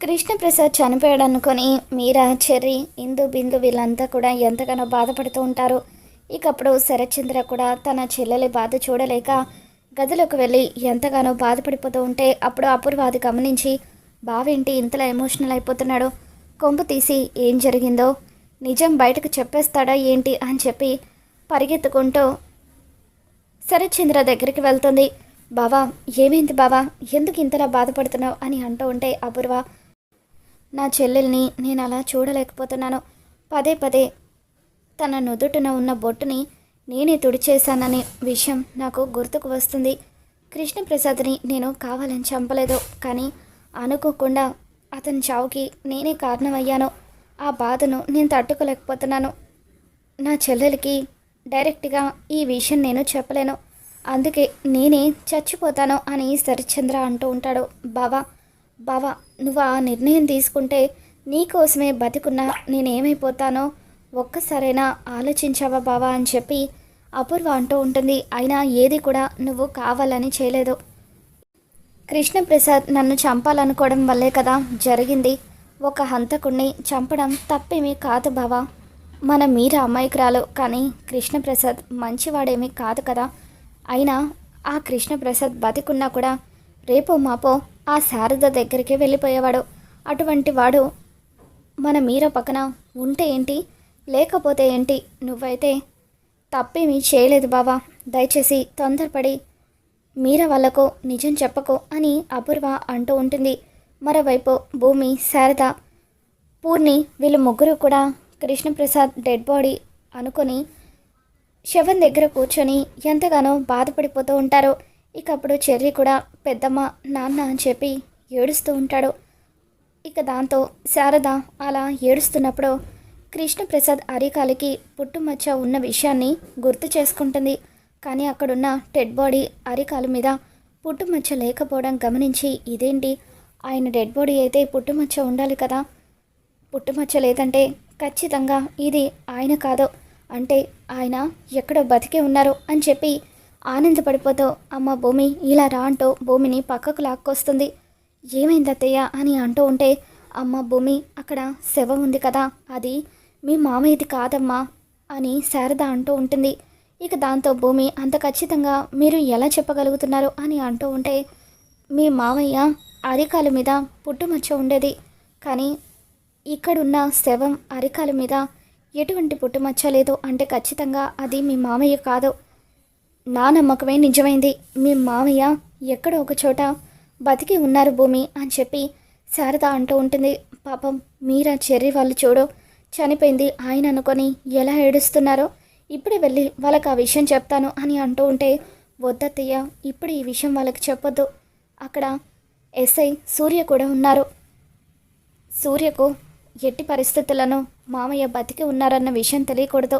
కృష్ణప్రసాద్ చనిపోయాడు అనుకొని మీరా చెర్రి ఇందు బిందు వీళ్ళంతా కూడా ఎంతగానో బాధపడుతూ ఉంటారు. ఇక అప్పుడు శరత్చంద్ర కూడా తన చెల్లెలి బాధ చూడలేక గదిలోకి వెళ్ళి ఎంతగానో బాధపడిపోతూ ఉంటే అప్పుడు అపూర్వ అది గమనించి బావేంటి ఇంతలా ఎమోషనల్ అయిపోతున్నాడు? కొంపు తీసి ఏం జరిగిందో? నిజం బయటకు చెప్పేస్తాడా ఏంటి? అని చెప్పి పరిగెత్తుకుంటూ శరత్చంద్ర దగ్గరికి వెళ్తుంది. బావా ఏమైంది బావా? ఎందుకు ఇంతలా బాధపడుతున్నావు? అని అంటూ ఉంటే అపూర్వ నా చెల్లెల్ని నేను అలా చూడలేకపోతున్నాను. పదే పదే తన నుదుటిన ఉన్న బొట్టుని నేనే తుడిచేశాననే విషయం నాకు గుర్తుకు వస్తుంది. కృష్ణప్రసాద్ని నేను కావాలని చంపలేదు కానీ అనుకోకుండా అతని చావుకి నేనే కారణమయ్యాను. ఆ బాధను నేను తట్టుకోలేకపోతున్నాను. నా చెల్లెలకి డైరెక్ట్గా ఈ విషయం నేను చెప్పలేను. అందుకే నేనే చచ్చిపోతాను అని సరిచంద్ర అంటూ ఉంటాడు. బావా బావా నువ్వు ఆ నిర్ణయం తీసుకుంటే నీకోసమే బతికున్నా నేనేమైపోతానో ఒక్కసారైనా ఆలోచించావా బావా అని చెప్పి అపూర్వ అంటూ ఉంటుంది. అయినా ఏది కూడా నువ్వు కావాలని చేయలేదు. కృష్ణప్రసాద్ నన్ను చంపాలనుకోవడం వల్లే కదా జరిగింది. ఒక హంతకుణ్ణి చంపడం తప్పేమీ కాదు బావా. మన మీర అమాయకురాలు కానీ కృష్ణప్రసాద్ మంచివాడేమీ కాదు కదా. అయినా ఆ కృష్ణప్రసాద్ బతికున్నా కూడా రేపో మాపో ఆ శారద దగ్గరికి వెళ్ళిపోయేవాడు. అటువంటి వాడు మన మీర పక్కన ఉంటే ఏంటి? లేకపోతే ఏంటి? నువ్వైతే తప్పేమీ చేయలేదు బావా. దయచేసి తొందరపడి మీర వాళ్ళకు నిజం చెప్పకు అని అపూర్వ అంటూ ఉంటుంది. మరోవైపు భూమి శారద పూర్ణి వీళ్ళు ముగ్గురు కూడా కృష్ణప్రసాద్ డెడ్ బాడీ అనుకొని శవం దగ్గర కూర్చొని ఎంతగానో బాధపడిపోతూ ఉంటారు. ఇక అప్పుడు చెర్రి కూడా పెద్దమ్మ నాన్న అని చెప్పి ఏడుస్తూ ఉంటాడు. ఇక దాంతో శారద అలా ఏడుస్తున్నప్పుడు కృష్ణప్రసాద్ అరికాలికి పుట్టుమచ్చ ఉన్న విషయాన్ని గుర్తు చేసుకుంటుంది. కానీ అక్కడున్న డెడ్ బాడీ అరికాలు మీద పుట్టుమచ్చ లేకపోవడం గమనించి ఇదేంటి? ఆయన డెడ్ బాడీ అయితే పుట్టుమచ్చ ఉండాలి కదా? పుట్టుమచ్చ లేదంటే ఖచ్చితంగా ఇది ఆయన కాదు. అంటే ఆయన ఎక్కడో బతికే ఉన్నారు అని చెప్పి ఆనందపడిపోతూ అమ్మ భూమి ఇలా రా అంటూ భూమిని పక్కకు లాక్కొస్తుంది. ఏమైంది అత్తయ్య అని అంటూ ఉంటే అమ్మ భూమి అక్కడ శవం ఉంది కదా అది మీ మామయ్యది కాదమ్మా అని శారద అంటూ ఉంటుంది. ఇక దాంతో భూమి అంత ఖచ్చితంగా మీరు ఎలా చెప్పగలుగుతున్నారు అని అంటూ ఉంటే మీ మామయ్య అరికాల మీద పుట్టుమచ్చ ఉండేది. కానీ ఇక్కడున్న శవం అరికాల మీద ఎటువంటి పుట్టుమచ్చ లేదు. అంటే ఖచ్చితంగా అది మీ మామయ్య కాదు. నా నమ్మకమే నిజమైంది. మీ మామయ్య ఎక్కడో ఒక చోట బతికి ఉన్నారు భూమి అని చెప్పి శారద అంటూ ఉంటుంది. పాపం మీరా చెర్రి వాళ్ళు చూడు చనిపోయింది ఆయన అనుకొని ఎలా ఏడుస్తున్నారో. ఇప్పుడే వెళ్ళి వాళ్ళకి ఆ విషయం చెప్తాను అని అంటూ ఉంటే వద్దత్తయ్య ఇప్పుడు ఈ విషయం వాళ్ళకి చెప్పొద్దు. అక్కడ ఎస్ఐ సూర్య కూడా ఉన్నారు. సూర్యకు ఎట్టి పరిస్థితులను మామయ్య బతికి ఉన్నారన్న విషయం తెలియకూడదు.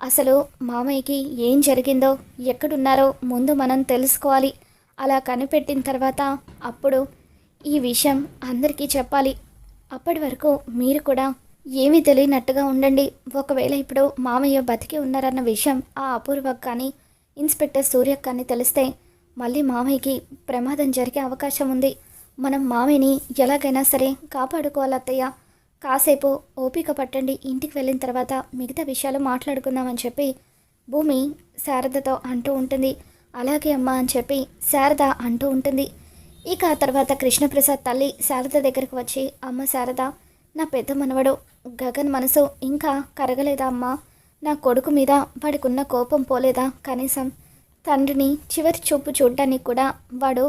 అసలు మామయ్యకి ఏం జరిగిందో ఎక్కడున్నారో ముందు మనం తెలుసుకోవాలి. అలా కనిపెట్టిన తర్వాత అప్పుడు ఈ విషయం అందరికీ చెప్పాలి. అప్పటి వరకు మీరు కూడా ఏమీ తెలియనట్టుగా ఉండండి. ఒకవేళ ఇప్పుడు మామయ్య బతికి ఉన్నారన్న విషయం ఆ అపూర్వకు కానీ ఇన్స్పెక్టర్ సూర్యకు కానీ తెలిస్తే మళ్ళీ మామయ్యకి ప్రమాదం జరిగే అవకాశం ఉంది. మనం మామయ్యని ఎలాగైనా సరే కాపాడుకోవాలి అత్తయ్య కాసేపు ఓపిక పట్టండి ఇంటికి వెళ్ళిన తర్వాత మిగతా విషయాలు మాట్లాడుకుందామని చెప్పి భూమి శారదతో అంటూ ఉంటుంది. అలాగే అమ్మ అని చెప్పి శారద అంటూ ఉంటుంది. ఇక ఆ తర్వాత కృష్ణప్రసాద్ తల్లి శారద దగ్గరికి వచ్చి అమ్మ శారద నా పెద్ద మనవడు గగన్ మనసు ఇంకా కరగలేదా అమ్మా? నా కొడుకు మీద వాడికున్న కోపం పోలేదా? కనీసం తండ్రిని చివరి చూపు చూడడానికి కూడా వాడు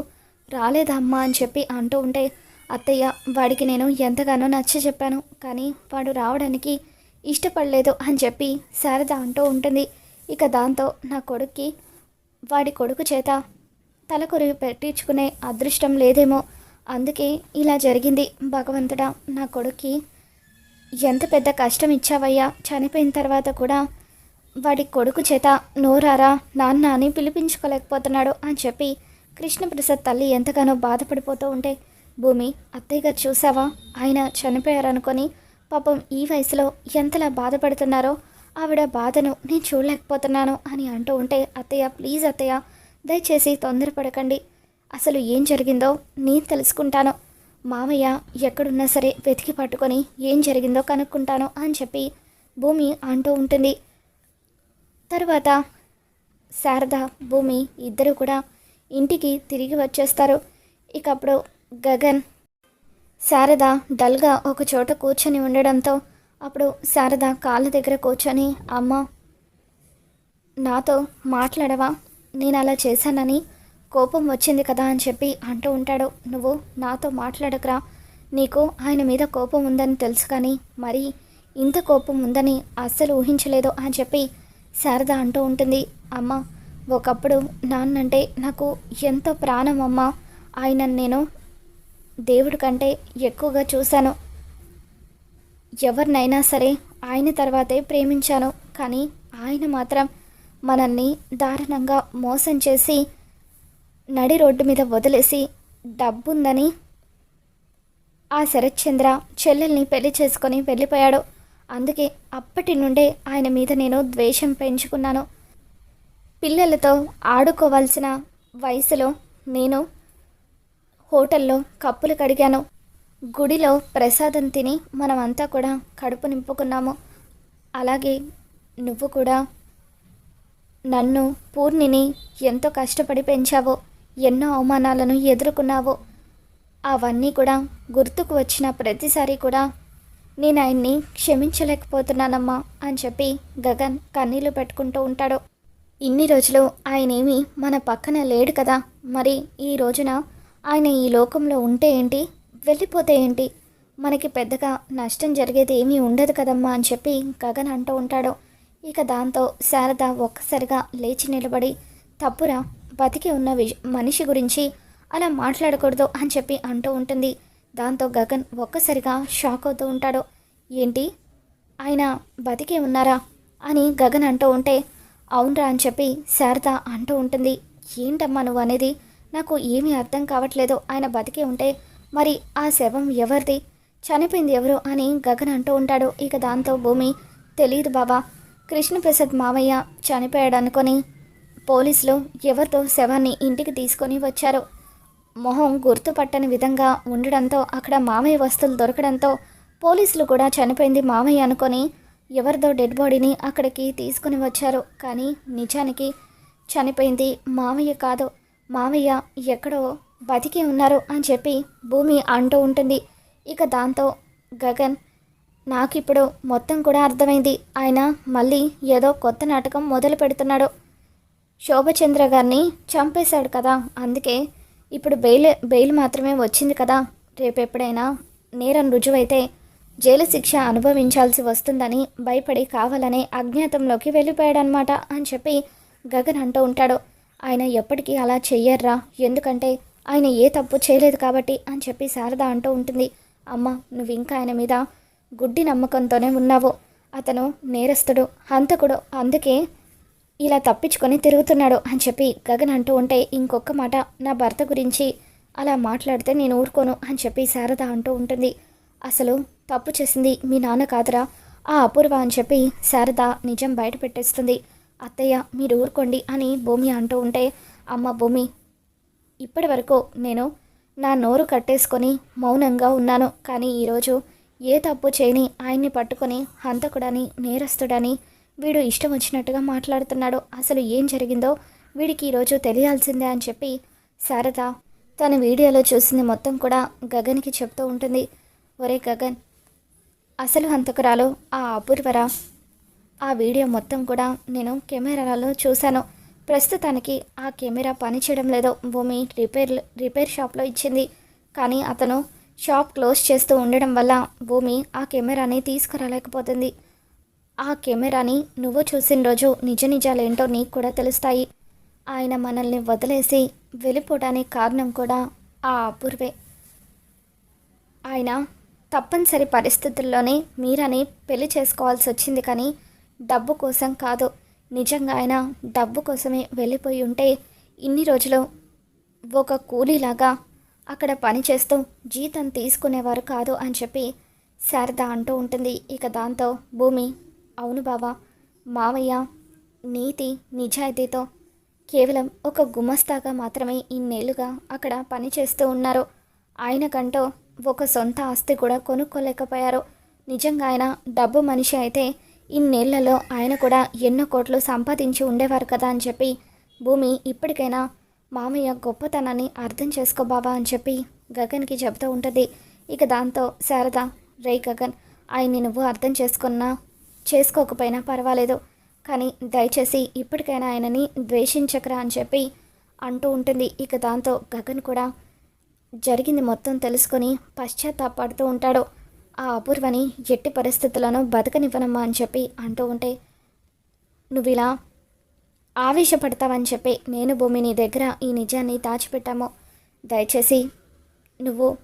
రాలేదా అమ్మా అని చెప్పి అంటూ ఉంటే అత్తయ్య వాడికి నేను ఎంతగానో నచ్చ చెప్పాను కానీ వాడు రావడానికి ఇష్టపడలేదు అని చెప్పి శారద అంటూ ఉంటుంది. ఇక దాంతో నా కొడుక్కి వాడి కొడుకు చేత తలకొరివి పెట్టించుకునే అదృష్టం లేదేమో. అందుకే ఇలా జరిగింది. భగవంతుడా నా కొడుక్కి ఎంత పెద్ద కష్టం ఇచ్చావయ్యా. చనిపోయిన తర్వాత కూడా వాడి కొడుకు చేత నోరారా నాన్న అని పిలిపించుకోలేకపోతున్నాడు అని చెప్పి కృష్ణప్రసాద్ తల్లి ఎంతగానో బాధపడిపోతూ ఉంటే భూమి అత్తయ్య గారు చూసావా ఆయన చనిపోయారనుకొని పాపం ఈ వయసులో ఎంతలా బాధపడుతున్నారో ఆవిడ బాధను నేను చూడలేకపోతున్నాను అని అంటూ ఉంటే అత్తయ్య ప్లీజ్ అత్తయ్య దయచేసి తొందరపడకండి. అసలు ఏం జరిగిందో నేను తెలుసుకుంటాను. మామయ్య ఎక్కడున్నా సరే వెతికి పట్టుకొని ఏం జరిగిందో కనుక్కుంటాను అని చెప్పి భూమి అంటూ ఉంటుంది. తర్వాత శారద భూమి ఇద్దరు కూడా ఇంటికి తిరిగి వచ్చేస్తారు. ఇకప్పుడు గగన్. శారద డల్గా ఒక చోట కూర్చొని ఉండడంతో అప్పుడు శారద కాళ్ళ దగ్గర కూర్చొని అమ్మ నాతో మాట్లాడవా? నేను అలా చేశానని కోపం వచ్చింది కదా అని చెప్పి అంటూ ఉంటాడు. నువ్వు నాతో మాట్లాడకరా. నీకు ఆయన మీద కోపం ఉందని తెలుసు కానీ మరి ఇంత కోపం ఉందని అస్సలు ఊహించలేదు అని చెప్పి శారద అంటూ ఉంటుంది. అమ్మ ఒకప్పుడు నాన్నంటే నాకు ఎంతో ప్రాణం అమ్మ. ఆయన నేను దేవుడి కంటే ఎక్కువగా చూశాను. ఎవరినైనా సరే ఆయన తర్వాతే ప్రేమించాను. కానీ ఆయన మాత్రం మనల్ని దారుణంగా మోసం చేసి నడి రోడ్డు మీద వదిలేసి డబ్బుందని ఆ శరత్చంద్ర చెల్లెల్ని పెళ్ళి చేసుకొని వెళ్ళిపోయాడు. అందుకే అప్పటి నుండే ఆయన మీద నేను ద్వేషం పెంచుకున్నాను. పిల్లలతో ఆడుకోవాల్సిన వయసులో నేను హోటల్లో కప్పులు కడిగాను. గుడిలో ప్రసాదం తిని మనమంతా కూడా కడుపు నింపుకున్నాము. అలాగే నువ్వు కూడా. నన్ను పూర్ణిని ఎంతో కష్టపడి పెంచావో. ఎన్నో అవమానాలను ఎదుర్కొన్నావో. అవన్నీ కూడా గుర్తుకు వచ్చిన ప్రతిసారి కూడా నేను ఆయన్ని క్షమించలేకపోతున్నానమ్మా అని చెప్పి గగన్ కన్నీళ్ళు పెట్టుకుంటూ ఉంటాడు. ఇన్ని రోజులు ఆయనేమి మన పక్కన లేడు కదా. మరి ఈ రోజున ఆయన ఈ లోకంలో ఉంటే ఏంటి? వెళ్ళిపోతే ఏంటి? మనకి పెద్దగా నష్టం జరిగేది ఏమీ ఉండదు కదమ్మా అని చెప్పి గగన్ అంటూ ఉంటాడు. ఇక దాంతో శారద ఒక్కసారిగా లేచి నిలబడి తప్పురా బతికి ఉన్న వి మనిషి గురించి అలా మాట్లాడకూడదు అని చెప్పి అంటూ ఉంటుంది. దాంతో గగన్ ఒక్కసారిగా షాక్ అవుతూ ఉంటాడు. ఏంటి? ఆయన బతికే ఉన్నారా? అని గగన్ అంటూ ఉంటే అవునరా అని చెప్పి శారద అంటూ ఉంటుంది. ఏంటమ్మా నువ్వు అనేది? నాకు ఏమీ అర్థం కావట్లేదు. ఆయన బతికే ఉంటే మరి ఆ శవం ఎవరిది? చనిపోయింది ఎవరు అని గగన్ అంటూ ఉంటాడు. ఇక దాంతో భూమి తెలియదు బాబా కృష్ణప్రసాద్ మామయ్య చనిపోయాడు అనుకొని పోలీసులు ఎవరితో శవాన్ని ఇంటికి తీసుకొని వచ్చారు. మొహం గుర్తుపట్టని విధంగా ఉండడంతో అక్కడ మామయ్య వస్తువులు దొరకడంతో పోలీసులు కూడా చనిపోయింది మామయ్య అనుకొని ఎవరిదో డెడ్ బాడీని అక్కడికి తీసుకుని వచ్చారు. కానీ నిజానికి చనిపోయింది మామయ్య కాదు. మామయ్య ఎక్కడో బతికి ఉన్నారు అని చెప్పి భూమి అంటూ ఉంటుంది. ఇక దాంతో గగన్ నాకిప్పుడు మొత్తం కూడా అర్థమైంది. ఆయన మళ్ళీ ఏదో కొత్త నాటకం మొదలు పెడుతున్నాడు. శోభచంద్ర గారిని చంపేశాడు కదా అందుకే ఇప్పుడు బెయిల్ బెయిల్ మాత్రమే వచ్చింది కదా. రేపు ఎప్పుడైనా నేరం రుజువైతే జైలు శిక్ష అనుభవించాల్సి వస్తుందని భయపడి కావాలనే అజ్ఞాతంలోకి వెళ్ళిపోయాడనమాట అని చెప్పి గగన్ అంటూ ఉంటాడు. ఆయన ఎప్పటికీ అలా చెయ్యర్రా. ఎందుకంటే ఆయన ఏ తప్పు చేయలేదు కాబట్టి అని చెప్పి శారద అంటూ ఉంటుంది. అమ్మ నువ్వు ఇంకా ఆయన మీద గుడ్డి నమ్మకంతోనే ఉన్నావు. అతను నేరస్తుడు హంతకుడు. అందుకే ఇలా తప్పించుకొని తిరుగుతున్నాడు అని చెప్పి గగన్ అంటూ ఉంటే ఇంకొక మాట నా భర్త గురించి అలా మాట్లాడితే నేను ఊరుకోను అని చెప్పి శారద అంటూ ఉంటుంది. అసలు తప్పు చేసింది మీ నాన్న కాదురా. ఆ అపూర్వ అని చెప్పి శారద నిజం బయట పెట్టేస్తుంది. అత్తయ్య మీరు ఊరుకోండి అని భూమి అంటూ ఉంటే అమ్మ భూమి ఇప్పటి వరకు నేను నా నోరు కట్టేసుకొని మౌనంగా ఉన్నాను. కానీ ఈరోజు ఏ తప్పు చేయని ఆయన్ని పట్టుకొని హంతకుడని నేరస్తుడని వీడు ఇష్టం వచ్చినట్టుగా మాట్లాడుతున్నాడు. అసలు ఏం జరిగిందో వీడికి ఈరోజు తెలియాల్సిందే అని చెప్పి శారద తన వీడియోలో చూసింది మొత్తం కూడా గగన్కి చెప్తూ ఉంటుంది. ఒరే గగన్ అసలు హంతకురాలు ఆ అపూర్వరా? ఆ వీడియో మొత్తం కూడా నేను కెమెరాలలో చూశాను. ప్రస్తుతానికి ఆ కెమెరా పనిచేయడం లేదో. భూమి రిపేర్ రిపేర్ షాప్లో ఇచ్చింది. కానీ అతను షాప్ క్లోజ్ చేస్తూ ఉండడం వల్ల భూమి ఆ కెమెరాని తీసుకురాలేకపోతుంది. ఆ కెమెరాని నువ్వు చూసిన రోజు నిజ నిజాలేంటో నీకు కూడా తెలుస్తాయి. ఆయన మనల్ని వదిలేసి వెళ్ళిపోవడానికి కారణం కూడా ఆ అపూర్వే. ఆయన తప్పనిసరి పరిస్థితుల్లోనే మీరని పెళ్ళి చేసుకోవాల్సి వచ్చింది కానీ డబ్బు కోసం కాదు. నిజంగా ఆయన డబ్బు కోసమే వెళ్ళిపోయి ఉంటే ఇన్ని రోజులు ఒక కూలీలాగా అక్కడ పనిచేస్తూ జీతం తీసుకునేవారు కాదు అని చెప్పి శారద అంటూ ఉంటుంది. ఇక దాంతో భూమి అవును బావా మావయ్య నీతి నిజాయితీతో కేవలం ఒక గుమస్తాగా మాత్రమే ఇన్నేళ్ళుగా అక్కడ పనిచేస్తూ ఉన్నారు. ఆయనకంటూ ఒక సొంత ఆస్తి కూడా కొనుక్కోలేకపోయారు. నిజంగా ఆయన డబ్బు మనిషి అయితే ఇన్నేళ్ళలో ఆయన కూడా ఎన్నో కోట్లు సంపాదించి ఉండేవారు కదా అని చెప్పి భూమి ఇప్పటికైనా మామయ్య గొప్పతనాన్ని అర్థం చేసుకో బాబా అని చెప్పి గగన్కి చెబుతూ ఉంటుంది. ఇక దాంతో శారద రే గగన్ ఆయన్ని నువ్వు అర్థం చేసుకున్నా చేసుకోకపోయినా పర్వాలేదు. కానీ దయచేసి ఇప్పటికైనా ఆయనని ద్వేషించకరా అని చెప్పి అంటూ ఉంటుంది. ఇక దాంతో గగన్ కూడా జరిగింది మొత్తం తెలుసుకొని పశ్చాత్తాపడుతూ ఉంటాడు. ఆ అపూర్వని ఎట్టి పరిస్థితులను బతకనివ్వనమ్మా అని చెప్పి అంటూ ఉంటే నువ్వు ఇలా ఆవేశపడతావని చెప్పి నేను భూమి నీ దగ్గర ఈ నిజాన్ని దాచిపెట్టాము. దయచేసి నువ్వు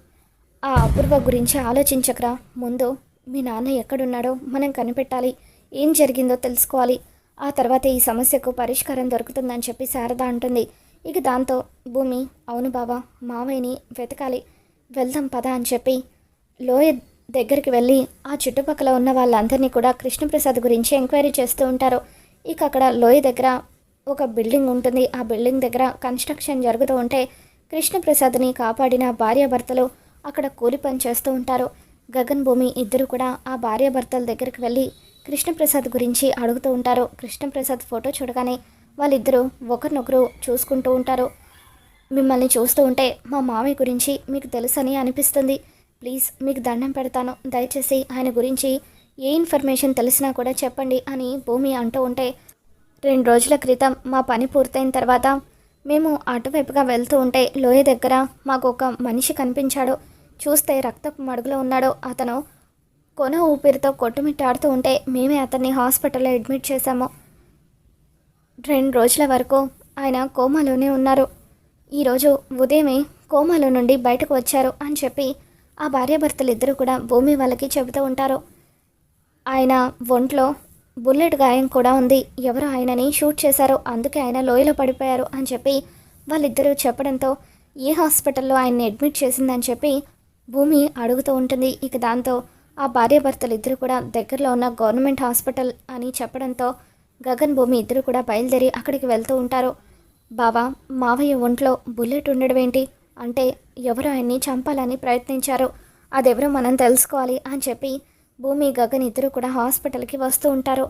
ఆ అపూర్వ గురించి ఆలోచించకరా. ముందు మీ నాన్న ఎక్కడున్నాడో మనం కనిపెట్టాలి. ఏం జరిగిందో తెలుసుకోవాలి. ఆ తర్వాత ఈ సమస్యకు పరిష్కారం దొరుకుతుందని చెప్పి శారద అంటుంది. ఇక దాంతో భూమి అవును బావా మావయ్యని వెతకాలి. వెళ్దాం పద అని చెప్పి లోయ దగ్గరికి వెళ్ళి ఆ చుట్టుపక్కల ఉన్న వాళ్ళందరినీ కూడా కృష్ణప్రసాద్ గురించి ఎంక్వైరీ చేస్తూ ఉంటారు. ఇక అక్కడ లోయ దగ్గర ఒక బిల్డింగ్ ఉంటుంది. ఆ బిల్డింగ్ దగ్గర కన్స్ట్రక్షన్ జరుగుతూ ఉంటే కృష్ణప్రసాద్ని కాపాడిన భార్యాభర్తలు అక్కడ కూలి పని చేస్తూ ఉంటారు. గగన్ భూమి ఇద్దరు కూడా ఆ భార్యాభర్తల దగ్గరికి వెళ్ళి కృష్ణప్రసాద్ గురించి అడుగుతూ ఉంటారు. కృష్ణప్రసాద్ ఫోటో చూడగానే వాళ్ళిద్దరూ ఒకరినొకరు చూసుకుంటూ ఉంటారు. మిమ్మల్ని చూస్తూ ఉంటే మా మామయ్య గురించి మీకు తెలుసని అనిపిస్తుంది. ప్లీజ్ మీకు దండం పెడతాను. దయచేసి ఆయన గురించి ఏ ఇన్ఫర్మేషన్ తెలిసినా కూడా చెప్పండి అని భూమి అంటూ ఉంటే రెండు రోజుల క్రితం మా పని పూర్తయిన తర్వాత మేము అటువైపుగా వెళ్తూ ఉంటే లోయ దగ్గర మాకు ఒక మనిషి కనిపించాడు. చూస్తే రక్తపు మడుగులో ఉన్నాడు. అతను కొన ఊపిరితో కొట్టుమిట్టాడుతూ ఉంటే మేమే అతన్ని హాస్పిటల్లో అడ్మిట్ చేశాము. రెండు రోజుల వరకు ఆయన కోమాలోనే ఉన్నారు. ఈరోజు ఉదయమే కోమాలో నుండి బయటకు వచ్చారు అని చెప్పి ఆ భార్యాభర్తలు ఇద్దరు కూడా భూమి వాళ్ళకి చెబుతూ ఉంటారు. ఆయన ఒంట్లో బుల్లెట్ గాయం కూడా ఉంది. ఎవరు ఆయనని షూట్ చేశారో. అందుకే ఆయన లోయలో పడిపోయారు అని చెప్పి వాళ్ళిద్దరూ చెప్పడంతో ఏ హాస్పిటల్లో ఆయన్ని అడ్మిట్ చేసిందని చెప్పి భూమి అడుగుతూ ఉంటుంది. ఇక దాంతో ఆ భార్యాభర్తలు ఇద్దరు కూడా దగ్గరలో ఉన్న గవర్నమెంట్ హాస్పిటల్ అని చెప్పడంతో గగన్ భూమి ఇద్దరు కూడా బయలుదేరి అక్కడికి వెళ్తూ ఉంటారు. బావా మావయ్య ఒంట్లో బుల్లెట్ ఉండడం ఏంటి? అంటే ఎవరు ఆయన్ని చంపాలని ప్రయత్నించారో అదెవరో మనం తెలుసుకోవాలి అని చెప్పి భూమి గగన్ ఇద్దరు కూడా హాస్పిటల్కి వస్తూ ఉంటారు.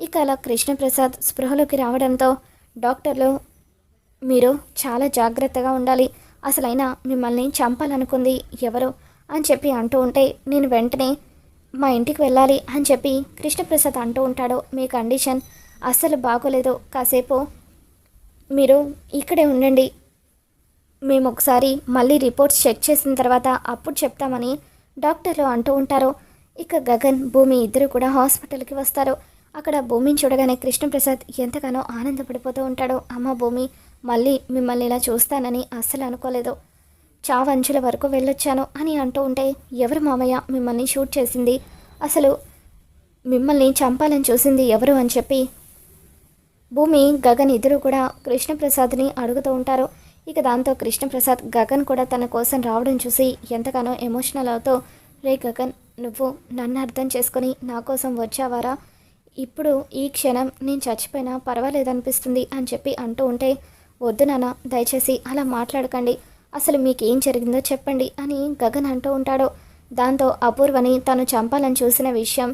ఇక అలా కృష్ణప్రసాద్ స్పృహలోకి రావడంతో డాక్టర్లు మీరు చాలా జాగ్రత్తగా ఉండాలి. అసలైనా మిమ్మల్ని చంపాలనుకుంది ఎవరు అని చెప్పి అంటూ ఉంటే నేను వెంటనే మా ఇంటికి వెళ్ళాలి అని చెప్పి కృష్ణప్రసాద్ అంటూ ఉంటాడు. మీ కండిషన్ అస్సలు బాగోలేదు. కాసేపు మీరు ఇక్కడే ఉండండి. మేము ఒకసారి మళ్ళీ రిపోర్ట్స్ చెక్ చేసిన తర్వాత అప్పుడు చెప్తామని డాక్టర్లు అంటూ ఉంటారు. ఇక గగన్ భూమి ఇద్దరు కూడా హాస్పిటల్కి వస్తారు. అక్కడ భూమిని చూడగానే కృష్ణప్రసాద్ ఎంతగానో ఆనందపడిపోతూ ఉంటాడు. అమ్మ భూమి మళ్ళీ మిమ్మల్ని ఇలా చూస్తానని అస్సలు అనుకోలేదు. చావంచుల వరకు వెళ్ళొచ్చాను అని అంటూ ఉంటే ఎవరు మామయ్య మిమ్మల్ని షూట్ చేసింది? అసలు మిమ్మల్ని చంపాలని చూసింది ఎవరు అని చెప్పి భూమి గగన్ ఇద్దరు కూడా కృష్ణప్రసాద్ని అడుగుతూ ఉంటారు. ఇక దాంతో కృష్ణప్రసాద్ గగన్ కూడా తన కోసం రావడం చూసి ఎంతగానో ఎమోషనల్ అవుతూ రే గగన్ నువ్వు నన్ను అర్థం చేసుకొని నా కోసం వచ్చావారా? ఇప్పుడు ఈ క్షణం నేను చచ్చిపోయినా పర్వాలేదనిపిస్తుంది అని చెప్పి అంటూ ఉంటే వద్దు నాన్న దయచేసి అలా మాట్లాడకండి. అసలు మీకు ఏం జరిగిందో చెప్పండి అని గగన్ అంటూ ఉంటాడు. దాంతో అపూర్వని తను చంపాలని చూసిన విషయం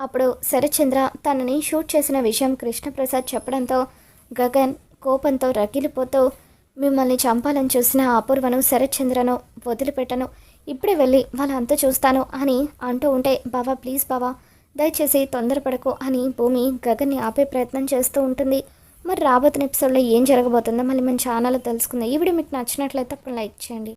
అప్పుడు శరత్చంద్ర తనని షూట్ చేసిన విషయం కృష్ణప్రసాద్ చెప్పడంతో గగన్ కోపంతో రగిలిపోతూ మిమ్మల్ని చంపాలని చూసిన అపూర్వను శరత్చంద్రను వదిలిపెట్టను. ఇప్పుడే వెళ్ళి వాళ్ళంతా చూస్తాను అని అంటూ ఉంటే బావా ప్లీజ్ బావా దయచేసి తొందరపడకు అని భూమి గగన్ని ఆపే ప్రయత్నం చేస్తూ ఉంటుంది. మరి రాబోతున్న ఎపిసోడ్లో ఏం జరగబోతుందో మళ్ళీ మన ఛానల్లో తెలుసుకుందాం. ఈ వీడియో మీకు నచ్చినట్లయితే అప్పుడు లైక్ చేయండి.